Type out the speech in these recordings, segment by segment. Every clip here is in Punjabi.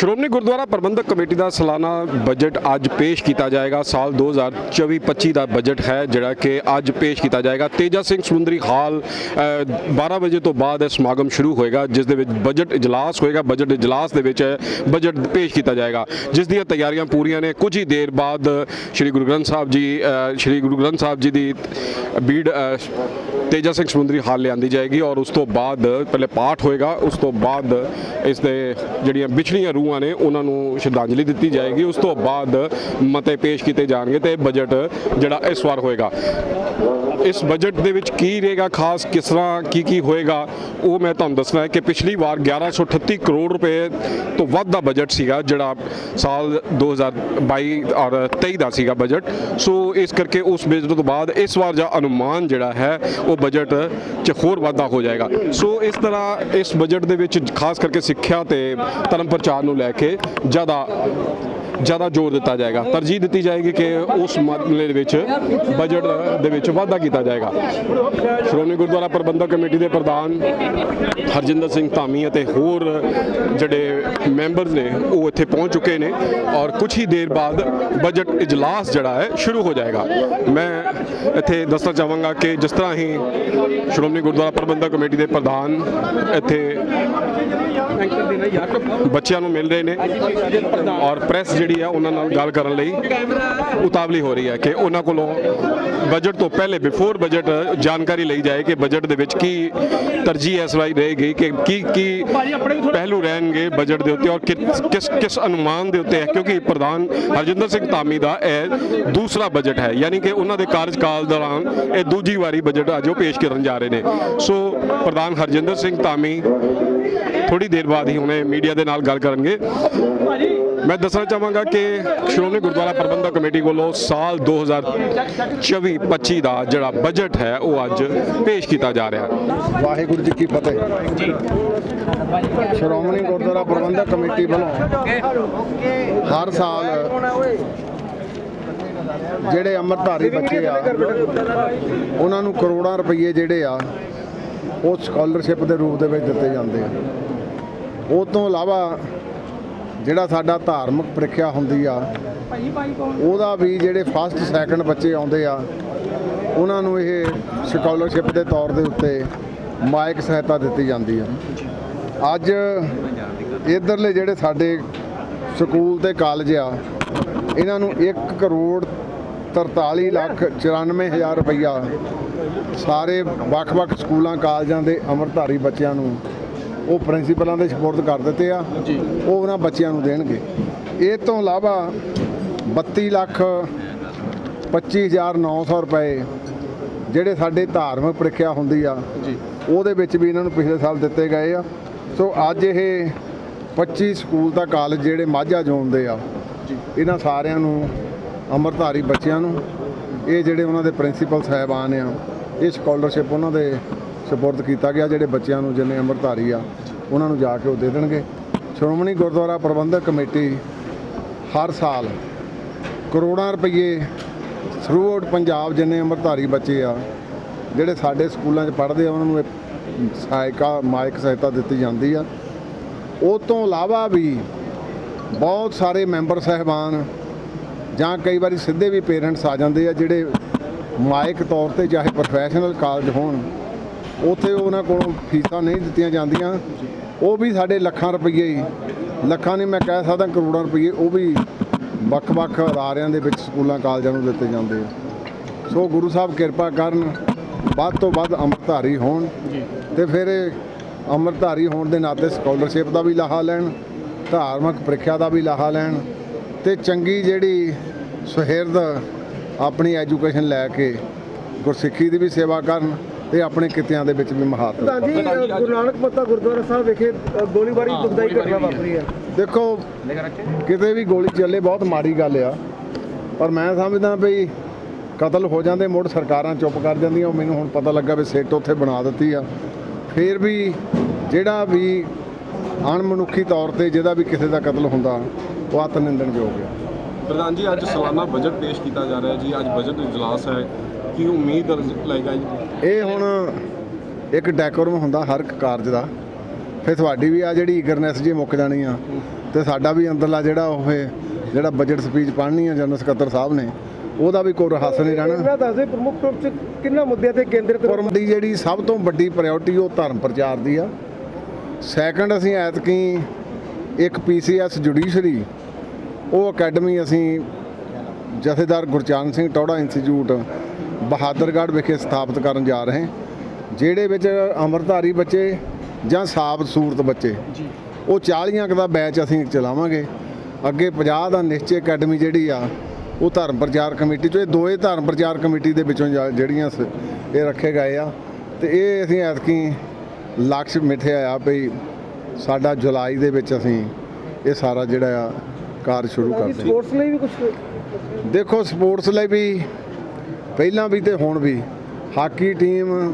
ਸ਼੍ਰੋਮਣੀ ਗੁਰਦੁਆਰਾ ਪ੍ਰਬੰਧਕ ਕਮੇਟੀ ਦਾ ਸਾਲਾਨਾ ਬਜਟ ਅੱਜ ਪੇਸ਼ ਕੀਤਾ ਜਾਏਗਾ। ਸਾਲ 2024-25 ਦਾ ਬਜਟ ਹੈ ਜਿਹੜਾ ਕਿ ਅੱਜ ਪੇਸ਼ ਕੀਤਾ ਜਾਏਗਾ। ਤੇਜਾ ਸਿੰਘ ਸਮੁੰਦਰੀ ਹਾਲ ਅ, 12 ਵਜੇ ਤੋਂ ਬਾਅਦ ਇਹ ਸਮਾਗਮ ਸ਼ੁਰੂ ਹੋਏਗਾ ਜਿਸ ਦੇ ਵਿੱਚ ਬਜਟ ਇਜਲਾਸ ਹੋਏਗਾ। ਬਜਟ ਇਜਲਾਸ ਦੇ ਵਿੱਚ ਬਜਟ ਪੇਸ਼ ਕੀਤਾ ਜਾਏਗਾ। ਜਿਸ ਦੀਆਂ ਤਿਆਰੀਆਂ ਪੂਰੀਆਂ ਨੇ ਕੁਝ ਹੀ ਦੇਰ ਬਾਅਦ ਸ੍ਰੀ ਗੁਰੂ ਗ੍ਰੰਥ ਸਾਹਿਬ ਜੀ ਸ੍ਰੀ ਗੁਰੂ ਗ੍ਰੰਥ ਸਾਹਿਬ ਜੀ ਦੀ ਬੀੜ ਤੇਜਾ ਸਿੰਘ ਸਮੁੰਦਰੀ ਹਾਲ ਲਿਆਂਦੀ ਜਾਏਗੀ ਔਰ ਉਸ ਤੋਂ ਬਾਅਦ ਪਹਿਲੇ ਪਾਠ ਹੋਏਗਾ ਉਸ ਤੋਂ ਬਾਅਦ ਇਸ ਦੇ ਜਿਹੜੀਆਂ ਵਿਛੜੀਆਂ ਰੂਹਾਂ ਨੇ ਉਹਨਾਂ ਨੂੰ ਸ਼ਰਧਾਂਜਲੀ ਦਿੱਤੀ ਜਾਏਗੀ। ਉਸ ਤੋਂ ਬਾਅਦ ਮਤੇ ਪੇਸ਼ ਕੀਤੇ ਜਾਣਗੇ ਤੇ ਬਜਟ ਜਿਹੜਾ ਇਸ ਵਾਰ ਹੋਏਗਾ। ਇਸ ਬਜਟ ਦੇ ਵਿੱਚ ਕੀ ਰਹੇਗਾ, ਖਾਸ ਕਿਸ ਤਰ੍ਹਾਂ ਕੀ ਕੀ ਹੋਏਗਾ, ਉਹ ਮੈਂ ਤੁਹਾਨੂੰ ਦੱਸਣਾ ਹੈ ਕਿ ਪਿਛਲੀ ਵਾਰ 1138 ਕਰੋੜ ਰੁਪਏ ਤੋਂ ਵੱਧ ਦਾ ਬਜਟ ਸੀਗਾ, ਜਿਹੜਾ ਸਾਲ 2022 ਔਰ 23 ਦਾ ਸੀਗਾ ਬਜਟ ਸੋ ਇਸ ਕਰਕੇ ਉਸ ਬਜਟ ਤੋਂ ਬਾਅਦ ਇਸ ਵਾਰ ਦਾ ਅਨੁਮਾਨ ਜਿਹੜਾ ਹੈ, ਉਹ ਬਜਟ 'ਚ ਹੋਰ ਵਾਧਾ ਹੋ ਜਾਏਗਾ। ਸੋ ਇਸ ਤਰ੍ਹਾਂ ਇਸ ਬਜਟ ਦੇ ਵਿੱਚ ਖਾਸ ਕਰਕੇ ਸਿੱਖਿਆ ਤੇ ਧਰਮ ਪ੍ਰਚਾਰ ਨੂੰ ਲੈ ਕੇ ਜ਼ਿਆਦਾ ਜ਼ਿਆਦਾ ਜ਼ੋਰ ਦਿੱਤਾ ਜਾਏਗਾ। ਤਰਜੀਹ ਦਿੱਤੀ ਜਾਏਗੀ ਕਿ ਉਸ ਮਾਮਲੇ ਦੇ ਵਿੱਚ ਬਜਟ ਦੇ ਵਿੱਚ ਵਾਧਾ ਕੀਤਾ ਜਾਏਗਾ। ਸ਼੍ਰੋਮਣੀ ਗੁਰਦੁਆਰਾ ਪ੍ਰਬੰਧਕ ਕਮੇਟੀ ਦੇ ਪ੍ਰਧਾਨ ਹਰਜਿੰਦਰ ਸਿੰਘ ਧਾਮੀ ਅਤੇ ਹੋਰ ਜਿਹੜੇ ਮੈਂਬਰਸ ਨੇ, ਉਹ ਇੱਥੇ ਪਹੁੰਚ ਚੁੱਕੇ ਨੇ ਔਰ ਕੁਝ ਹੀ ਦੇਰ ਬਾਅਦ ਬਜਟ ਇਜਲਾਸ ਜਿਹੜਾ ਹੈ, ਸ਼ੁਰੂ ਹੋ ਜਾਏਗਾ। ਮੈਂ ਇੱਥੇ ਦੱਸਣਾ ਚਾਹਾਂਗਾ ਕਿ ਜਿਸ ਤਰ੍ਹਾਂ ਹੀ ਸ਼੍ਰੋਮਣੀ ਗੁਰਦੁਆਰਾ ਪ੍ਰਬੰਧਕ ਕਮੇਟੀ ਦੇ ਪ੍ਰਧਾਨ ਇੱਥੇ ਬੱਚਿਆਂ ਨੂੰ ਮਿਲ ਰਹੇ ਨੇ ਔਰ ਪ੍ਰੈਸ ਜਿਹੜੀ ਹੈ, ਉਹਨਾਂ ਨਾਲ ਗੱਲ ਕਰਨ ਲਈ ਉਤਾਵਲੀ ਹੋ ਰਹੀ ਹੈ ਕਿ ਉਹਨਾਂ ਕੋਲੋਂ ਬਜਟ ਤੋਂ ਪਹਿਲੇ ਬਿਫੋਰ ਬਜਟ ਜਾਣਕਾਰੀ ਲਈ ਜਾਏ ਕਿ ਬਜਟ ਦੇ ਵਿੱਚ ਕੀ ਤਰਜੀਹ ਇਸ ਵਾਰੀ ਰਹੇਗੀ ਕਿ ਕੀ ਕੀ ਪਹਿਲੂ ਰਹਿਣਗੇ ਬਜਟ ਦੇ ਉੱਤੇ ਔਰ ਕਿਸ ਕਿਸ ਕਿਸ ਅਨੁਮਾਨ ਦੇ ਉੱਤੇ ਹੈ? ਕਿਉਂਕਿ ਪ੍ਰਧਾਨ ਹਰਜਿੰਦਰ ਸਿੰਘ ਧਾਮੀ ਦਾ ਇਹ ਦੂਸਰਾ ਬਜਟ ਹੈ। ਯਾਨੀ ਕਿ ਉਹਨਾਂ ਦੇ ਕਾਰਜਕਾਲ ਦੌਰਾਨ ਇਹ ਦੂਜੀ ਵਾਰੀ ਬਜਟ ਅੱਜ ਉਹ ਪੇਸ਼ ਕਰਨ ਜਾ ਰਹੇ ਨੇ। ਸੋ ਪ੍ਰਧਾਨ ਹਰਜਿੰਦਰ ਸਿੰਘ ਧਾਮੀ ਥੋੜੀ ਦੇਰ ਬਾਅਦ ਹੀ ਹੁਣੇ ਮੀਡੀਆ ਦੇ ਨਾਲ ਗੱਲ ਕਰਨਗੇ। ਮੈਂ ਦੱਸਣਾ ਚਾਹਾਂਗਾ ਕਿ ਸ਼੍ਰੋਮਣੀ ਗੁਰਦੁਆਰਾ ਪ੍ਰਬੰਧਕ ਕਮੇਟੀ ਵੱਲੋਂ ਸਾਲ 2024-25 ਦਾ ਜਿਹੜਾ ਬਜਟ ਹੈ, ਉਹ ਅੱਜ ਪੇਸ਼ ਕੀਤਾ ਜਾ ਰਿਹਾ ਹੈ। ਵਾਹਿਗੁਰੂ ਜੀ ਕੀ ਫਤਿਹ। ਸ਼੍ਰੋਮਣੀ ਗੁਰਦੁਆਰਾ ਪ੍ਰਬੰਧਕ ਕਮੇਟੀ ਵੱਲੋਂ ਹਰ ਸਾਲ ਜਿਹੜੇ ਅੰਮ੍ਰਿਤਧਾਰੀ ਬੱਚੇ ਆ, ਉਹਨਾਂ ਨੂੰ ਕਰੋੜਾਂ ਰੁਪਏ ਜਿਹੜੇ ਆ, ਉਹ ਸਕਾਲਰਸ਼ਿਪ ਦੇ ਰੂਪ ਦੇ ਵਿੱਚ ਦਿੱਤੇ ਜਾਂਦੇ ਆ। ਉਹ ਤੋਂ ਇਲਾਵਾ ਜਿਹੜਾ ਸਾਡਾ ਧਾਰਮਿਕ ਪ੍ਰੀਖਿਆ ਹੁੰਦੀ ਆ, ਉਹਦਾ ਵੀ ਜਿਹੜੇ ਫਸਟ ਸੈਕੰਡ ਬੱਚੇ ਆਉਂਦੇ ਆ, ਉਹਨਾਂ ਨੂੰ ਇਹ ਸਕਾਲਰਸ਼ਿਪ ਦੇ ਤੌਰ ਦੇ ਉੱਤੇ ਮਾਇਕ ਸਹਾਇਤਾ ਦਿੱਤੀ ਜਾਂਦੀ ਆ। ਅੱਜ ਇਧਰਲੇ ਜਿਹੜੇ ਸਾਡੇ ਸਕੂਲ ਤੇ ਕਾਲਜ ਆ, ਇਹਨਾਂ ਨੂੰ 1 ਕਰੋੜ 43 ਲੱਖ 94 ਹਜ਼ਾਰ ਰੁਪਈਆ ਸਾਰੇ ਵੱਖ-ਵੱਖ ਸਕੂਲਾਂ, ਕਾਲਜਾਂ ਦੇ ਅਮਰਧਾਰੀ ਬੱਚਿਆਂ ਨੂੰ ਉਹ ਪ੍ਰਿੰਸੀਪਲਾਂ ਦੇ ਸਪੋਰਟ ਕਰ ਦਿੱਤੇ ਆ। ਉਹ ਉਹਨਾਂ ਬੱਚਿਆਂ ਨੂੰ ਦੇਣਗੇ। ਇਹ ਤੋਂ ਇਲਾਵਾ 32 ਲੱਖ 25900 ਰੁਪਏ ਜਿਹੜੇ ਸਾਡੇ ਧਾਰਮਿਕ ਪ੍ਰੀਖਿਆ ਹੁੰਦੀ ਆ ਜੀ। ਉਹਦੇ ਵਿੱਚ ਵੀ ਇਹਨਾਂ ਨੂੰ ਪਿਛਲੇ ਸਾਲ ਦਿੱਤੇ ਗਏ ਆ। ਸੋ ਅੱਜ ਇਹ 25 ਸਕੂਲ ਤਾਂ ਕਾਲਜ ਜਿਹੜੇ ਮਾਝਾ ਜ਼ੋਨ ਦੇ ਆ ਇਹਨਾਂ ਸਾਰਿਆਂ ਨੂੰ ਅੰਮ੍ਰਿਤਧਾਰੀ ਬੱਚਿਆਂ ਨੂੰ ਇਹ ਜਿਹੜੇ ਉਹਨਾਂ ਦੇ ਪ੍ਰਿੰਸੀਪਲ ਸਾਹਿਬਾਨ ਆ ਇਹ ਸਕਾਲਰਸ਼ਿਪ ਉਹਨਾਂ ਦੇ ਸਪੁਰਦ ਕੀਤਾ ਗਿਆ, ਜਿਹੜੇ ਬੱਚਿਆਂ ਨੂੰ ਜਿੰਨੇ ਅੰਮ੍ਰਿਤਧਾਰੀ ਆ, ਉਹਨਾਂ ਨੂੰ ਜਾ ਕੇ ਉਹ ਦੇ ਦੇਣਗੇ। ਸ਼੍ਰੋਮਣੀ ਗੁਰਦੁਆਰਾ ਪ੍ਰਬੰਧਕ ਕਮੇਟੀ ਹਰ ਸਾਲ ਕਰੋੜਾਂ ਰੁਪਏ ਥਰੂ ਆਊਟ ਪੰਜਾਬ ਜਿੰਨੇ ਅੰਮ੍ਰਿਤਧਾਰੀ ਬੱਚੇ ਆ, ਜਿਹੜੇ ਸਾਡੇ ਸਕੂਲਾਂ 'ਚ ਪੜ੍ਹਦੇ ਆ, ਉਹਨਾਂ ਨੂੰ ਇਹ ਸਹਾਇਕਾ, ਮਾਇਕ ਸਹਾਇਤਾ ਦਿੱਤੀ ਜਾਂਦੀ ਆ। ਉਹ ਤੋਂ ਇਲਾਵਾ ਵੀ ਬਹੁਤ ਸਾਰੇ ਮੈਂਬਰ ਸਹਿਬਾਨ ਜਾਂ ਕਈ ਵਾਰੀ ਸਿੱਧੇ ਵੀ ਪੇਰੈਂਟਸ ਆ ਜਾਂਦੇ ਆ, ਜਿਹੜੇ ਮਾਇਕ ਤੌਰ ਤੇ ਚਾਹੇ ਪ੍ਰੋਫੈਸ਼ਨਲ ਕਾਲਜ ਹੋਣ ਉੱਥੇ ਉਹਨਾਂ ਕੋਲੋਂ ਫੀਸਾਂ ਨਹੀਂ ਦਿੱਤੀਆਂ ਜਾਂਦੀਆਂ। ਉਹ ਵੀ ਸਾਡੇ ਲੱਖਾਂ ਰੁਪਏ ਹੀ। ਲੱਖਾਂ ਨਹੀਂ ਮੈਂ ਕਹਿ ਸਕਦਾ ਕਰੋੜਾਂ ਰੁਪਏ ਉਹ ਵੀ ਵੱਖ-ਵੱਖ ਅਦਾਰਿਆਂ ਦੇ ਵਿੱਚ ਸਕੂਲਾਂ ਕਾਲਜਾਂ ਨੂੰ ਦਿੱਤੇ ਜਾਂਦੇ ਆ। ਸੋ ਗੁਰੂ ਸਾਹਿਬ ਕਿਰਪਾ ਕਰਨ ਵੱਧ ਤੋਂ ਵੱਧ ਅੰਮ੍ਰਿਤਧਾਰੀ ਹੋਣ ਤੇ ਫਿਰ ਅੰਮ੍ਰਿਤਧਾਰੀ ਹੋਣ ਦੇ ਨਾਤੇ ਸਕਾਲਰਸ਼ਿਪ ਦਾ ਵੀ ਲਾਹਾ ਲੈਣ ਧਾਰਮਿਕ ਪ੍ਰੀਖਿਆ ਦਾ ਵੀ ਲਾਹਾ ਲੈਣ ਤੇ ਚੰਗੀ ਜਿਹੜੀ ਸੁਹਿਰਦ ਆਪਣੀ ਐਜੂਕੇਸ਼ਨ ਲੈ ਕੇ ਗੁਰਸਿੱਖੀ ਦੀ ਵੀ ਸੇਵਾ ਕਰਨ ਤੇ ਆਪਣੇ ਕਿੱਤਿਆਂ ਦੇ ਵਿੱਚ ਵੀ ਮਹਾਰਤ ਪ੍ਰਧਾਨ ਜੀ ਗੁਰੂ ਨਾਨਕ ਮੱਤਾ ਗੁਰਦੁਆਰਾ ਸਾਹਿਬ ਵਿਖੇ ਗੋਲੀਬਾਰੀ ਦੁਖਦਾਈ ਘਟਨਾ ਵਾਪਰੀ ਹੈ। ਦੇਖੋ ਕਿਤੇ ਵੀ ਗੋਲੀ ਚੱਲੇ ਬਹੁਤ ਮਾੜੀ ਗੱਲ ਆ। ਪਰ ਮੈਂ ਸਮਝਦਾ ਵੀ ਕਤਲ ਹੋ ਜਾਂਦੇ ਮੁੜ ਸਰਕਾਰਾਂ ਚੁੱਪ ਕਰ ਜਾਂਦੀਆਂ। ਉਹ ਮੈਨੂੰ ਹੁਣ ਪਤਾ ਲੱਗਾ ਵੀ ਸਿੱਟ ਉੱਥੇ ਬਣਾ ਦਿੱਤੀ ਆ। ਫਿਰ ਵੀ ਜਿਹੜਾ ਵੀ ਅਣਮਨੁੱਖੀ ਤੌਰ ਤੇ ਜਿਹਦਾ ਵੀ ਕਿਸੇ ਦਾ ਕਤਲ ਹੁੰਦਾ ਉਹ ਅਤ ਨਿੰਦਣਯੋਗ ਆ। ਪ੍ਰਧਾਨ ਜੀ ਅੱਜ ਸਾਲਾਨਾ ਬਜਟ ਪੇਸ਼ ਕੀਤਾ ਜਾ ਰਿਹਾ ਹੈ ਜੀ। ਅੱਜ ਬਜਟ ਇਜਲਾਸ ਹੈ। ਕੀ ਉਮੀਦ ਲਾਏਗਾ ਜੀ? ਇਹ ਹੁਣ ਇੱਕ ਡੈਕੋਰਮ ਹੁੰਦਾ ਹਰ ਇੱਕ ਕਾਰਜ ਦਾ। ਫਿਰ ਤੁਹਾਡੀ ਵੀ ਆ ਜਿਹੜੀ ਈਗਰਨੈਸ ਜੀ ਮੁੱਕ ਜਾਣੀ ਆ। ਤੇ ਸਾਡਾ ਵੀ ਅੰਦਰਲਾ ਜਿਹੜਾ ਉਹ ਹੈ, ਜਿਹੜਾ ਬਜਟ ਸਪੀਚ ਪੜ੍ਹਨੀ ਹੈ ਜਨਰਲ ਸਕੱਤਰ ਸਾਹਿਬ ਨੇ ਉਹਦਾ ਵੀ ਕੋਈ ਰਹਾਸ ਨਹੀਂ ਰਹਿਣਾ। ਮੈਂ ਦੱਸਦੇ ਪ੍ਰਮੁੱਖ ਰੂਪ ਚ ਕਿੰਨਾ ਮੁੱਦਿਆਂ ਤੇ ਕੇਂਦਰਿਤ ਧਰਮ ਦੀ ਜਿਹੜੀ ਸਭ ਤੋਂ ਵੱਡੀ ਪ੍ਰਾਇੋਰਟੀ ਉਹ ਧਰਮ ਪ੍ਰਚਾਰ ਦੀ ਆ। ਸੈਕੰਡ ਅਸੀਂ ਐਤਕੀ ਇੱਕ ਪੀਸੀਐਸ ਜੁਡੀਸ਼ਰੀ ਉਹ ਅਕੈਡਮੀ ਅਸੀਂ ਜਥੇਦਾਰ ਗੁਰਚਰਨ ਸਿੰਘ ਟੌੜਾ ਇੰਸਟੀਚਿਊਟ ਬਹਾਦਰਗੜ੍ਹ ਵਿਖੇ ਸਥਾਪਿਤ ਕਰਨ ਜਾ ਰਹੇ ਹਾਂ ਜਿਹੜੇ ਵਿੱਚ ਅੰਮ੍ਰਿਤਧਾਰੀ ਬੱਚੇ ਜਾਂ ਸਾਬਤ ਸੂਰਤ ਬੱਚੇ ਉਹ 40 ਕੁ ਦਾ ਬੈਚ ਅਸੀਂ ਚਲਾਵਾਂਗੇ। ਅੱਗੇ 50 ਦਾ ਨਿਸ਼ਚੈ ਅਕੈਡਮੀ ਜਿਹੜੀ ਆ ਉਹ ਧਰਮ ਪ੍ਰਚਾਰ ਕਮੇਟੀ ਚੋਂ ਇਹ ਦੋਏ ਧਰਮ ਪ੍ਰਚਾਰ ਕਮੇਟੀ ਦੇ ਵਿੱਚੋਂ ਜਿਹੜੀਆਂ ਇਹ ਰੱਖੇ ਗਏ ਆ। ਤੇ ਇਹ ਅਸੀਂ ਐਤਕੀ ਲਕਸ਼ ਮਿੱਥਿਆ ਆ ਵੀ ਸਾਡਾ ਜੁਲਾਈ ਦੇ ਵਿੱਚ ਅਸੀਂ ਇਹ ਸਾਰਾ ਜਿਹੜਾ ਆ ਕਾਰਜ ਸ਼ੁਰੂ ਕਰਦੇ ਸਪੋਰਟਸ ਲਈ ਵੀ ਕੁਝ ਦੇਖੋ ਸਪੋਰਟਸ ਲਈ ਵੀ ਪਹਿਲਾਂ ਵੀ ਤੇ ਹੁਣ ਵੀ। ਹਾਕੀ ਟੀਮ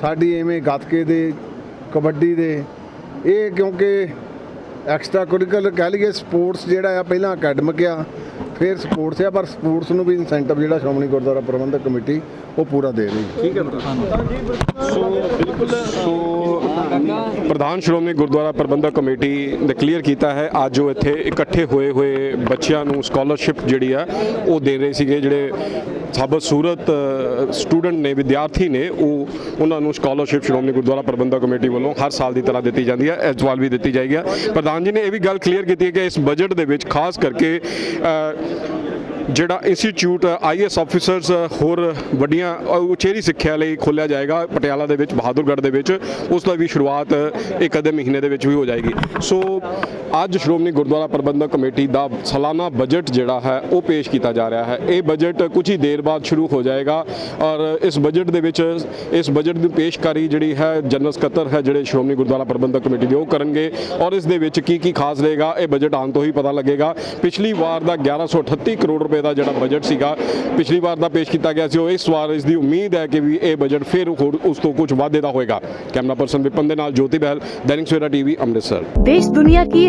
ਸਾਡੀ ਐਵੇਂ ਗੱਤਕੇ ਦੇ ਕਬੱਡੀ ਦੇ। ਇਹ ਕਿਉਂਕਿ ਐਕਸਟਰਾ ਕੁਰਿਕੂਲਰ ਕਹਿ ਲਈਏ ਸਪੋਰਟਸ ਜਿਹੜਾ ਆ ਪਹਿਲਾਂ ਅਕੈਡਮਿਕ ਆ ਫਿਰ ਸਪੋਰਟਸ ਆ ਪਰ ਸਪੋਰਟਸ ਨੂੰ ਵੀ ਇਨਸੈਂਟਿਵ ਜਿਹੜਾ ਸ਼੍ਰੋਮਣੀ ਗੁਰਦੁਆਰਾ ਪ੍ਰਬੰਧਕ ਕਮੇਟੀ ਉਹ ਪੂਰਾ ਦੇ ਰਹੀ। ਹੈ ਪ੍ਰਧਾਨ ਸ਼੍ਰੋਮਣੀ ਗੁਰਦੁਆਰਾ ਪ੍ਰਬੰਧਕ ਕਮੇਟੀ ਨੇ ਕਲੀਅਰ ਕੀਤਾ ਹੈ ਅੱਜ ਉਹ ਇੱਥੇ ਇਕੱਠੇ ਹੋਏ ਹੋਏ ਬੱਚਿਆਂ ਨੂੰ ਸਕਾਲਰਸ਼ਿਪ ਜਿਹੜੀ ਆ ਉਹ ਦੇ ਰਹੇ ਸੀਗੇ ਜਿਹੜੇ ਸਾਬਤ ਸੂਰਤ ਸਟੂਡੈਂਟ ਨੇ ਵਿਦਿਆਰਥੀ ਨੇ ਉਹ ਉਹਨਾਂ ਨੂੰ ਸਕਾਲਰਸ਼ਿਪ ਸ਼੍ਰੋਮਣੀ ਗੁਰਦੁਆਰਾ ਪ੍ਰਬੰਧਕ ਕਮੇਟੀ ਵੱਲੋਂ ਹਰ ਸਾਲ ਦੀ ਤਰ੍ਹਾਂ ਦਿੱਤੀ ਜਾਂਦੀ ਹੈ ਇਸ ਵਾਰ ਵੀ ਦਿੱਤੀ ਜਾਏਗੀ ਪ੍ਰਧਾਨ ਜੀ ਨੇ ਇਹ ਵੀ ਗੱਲ ਕਲੀਅਰ ਕੀਤੀ ਹੈ ਕਿ ਇਸ ਬਜਟ ਦੇ ਵਿੱਚ ਖਾਸ ਕਰਕੇ ਅ, ਜਿਹੜਾ ਇੰਸਟੀਚਿਊਟ ਆਈਐਸ ਆਫੀਸਰਸ ਹੋਰ ਵੱਡੀਆਂ ਉਚੇਰੀ ਸਿੱਖਿਆ ਲਈ ਖੋਲ੍ਹਿਆ ਜਾਏਗਾ ਪਟਿਆਲਾ ਦੇ ਵਿੱਚ, ਬਹਾਦਰਗੜ੍ਹ ਦੇ ਵਿੱਚ, ਉਸ ਦਾ ਵੀ ਸ਼ੁਰੂਆਤ ਇੱਕ ਅੱਧੇ ਮਹੀਨੇ ਦੇ ਵਿੱਚ ਵੀ ਹੋ ਜਾਏਗੀ। ਸੋ ਅੱਜ ਸ਼੍ਰੋਮਣੀ ਗੁਰਦੁਆਰਾ ਪ੍ਰਬੰਧਕ ਕਮੇਟੀ ਦਾ ਸਾਲਾਨਾ ਬਜਟ ਜਿਹੜਾ ਹੈ, ਉਹ ਪੇਸ਼ ਕੀਤਾ ਜਾ ਰਿਹਾ ਹੈ। ਇਹ ਬਜਟ ਕੁਝ ਹੀ ਦੇਰ ਬਾਅਦ ਸ਼ੁਰੂ ਹੋ ਜਾਏਗਾ ਔਰ ਇਸ ਬਜਟ ਦੇ ਵਿੱਚ ਇਸ ਬਜਟ ਦੀ ਪੇਸ਼ਕਾਰੀ ਜਿਹੜੀ ਹੈ, ਜਨਰਲ ਸਕੱਤਰ ਹੈ, ਜਿਹੜੇ ਸ਼੍ਰੋਮਣੀ ਗੁਰਦੁਆਰਾ ਪ੍ਰਬੰਧਕ ਕਮੇਟੀ ਦੇ ਉਹ ਕਰਨਗੇ ਔਰ ਇਸ ਦੇ ਵਿੱਚ ਕੀ ਕੀ ਖਾਸ ਰਹੇਗਾ, ਇਹ ਬਜਟ ਆਉਣ ਤੋਂ ਹੀ ਪਤਾ ਲੱਗੇਗਾ। ਪਿਛਲੀ ਵਾਰ ਦਾ 1138 ਕਰੋੜ ਰੁਪਏ ਦਾ ਜਿਹੜਾ ਬਜਟ ਸੀਗਾ, ਪਿਛਲੀ ਵਾਰ ਦਾ ਪੇਸ਼ ਕੀਤਾ ਗਿਆ ਸੀ, ਉਹ ਇਸ ਵਾਰ ਇਸ ਦੀ ਉਮੀਦ ਹੈ ਕਿ ਵੀ ਇਹ ਬਜਟ ਫਿਰ ਉਸ ਤੋਂ ਕੁਝ ਵਾਧੇ ਦਾ ਹੋਏਗਾ। ਕੈਮਰਾ ਪਰਸਨ ਵਿਪਨ ਦੇ ਨਾਲ ਜੋਤੀ ਬਹਿਲ, ਦੈਨਿਕ ਸਵੇਰਾ ਟੀਵੀ, ਅੰਮ੍ਰਿਤਸਰ। ਦੇਸ਼ ਦੁਨੀਆ ਕੀ